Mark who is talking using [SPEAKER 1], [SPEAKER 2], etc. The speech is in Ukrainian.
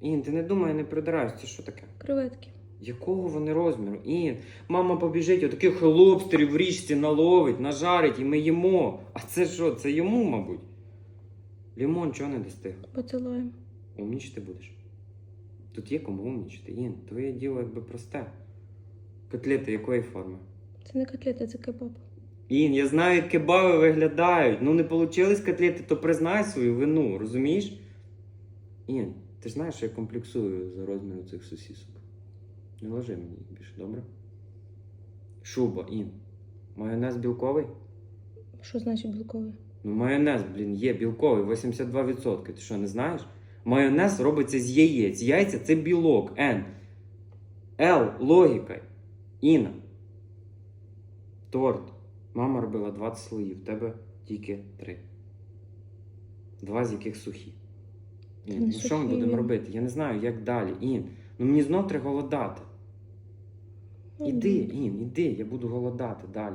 [SPEAKER 1] Ін, ти не думай, не придирайся, це що таке?
[SPEAKER 2] Креветки.
[SPEAKER 1] Якого вони розміру? Ін, мама побіжить, отаких лобстерів в річці наловить, нажарить, і ми їмо. А це що? Це йому, мабуть. Лімон чого не достиг?
[SPEAKER 2] Поцілуємо.
[SPEAKER 1] Умнічити будеш. Тут є кому умнічити. Ін, твоє діло якби просте. Котлети якої форми?
[SPEAKER 2] Це не котлети, це кебаб.
[SPEAKER 1] Ін, я знаю, як кебаби виглядають. Ну не получились котлети, то признай свою вину, розумієш? Ін, ти ж знаєш, що я комплексую за розміром цих сосісок. Не ложи мені їх більше, добре? Шуба, Ін. Майонез білковий?
[SPEAKER 2] Що значить білковий?
[SPEAKER 1] Ну, майонез, блін, є білковий, 82%. Ти що, не знаєш? Майонез робиться з яєць. Яйця це білок. Н. Л. Логіка. Іна. Торт. Мама робила 20 слоїв, в тебе тільки 3. Два з яких сухі. Ну що ми будемо робити? Я не знаю, як далі. Ін. Ну мені знов треба голодати.
[SPEAKER 2] Ну,
[SPEAKER 1] Іди, Ін, іди, я буду голодати далі.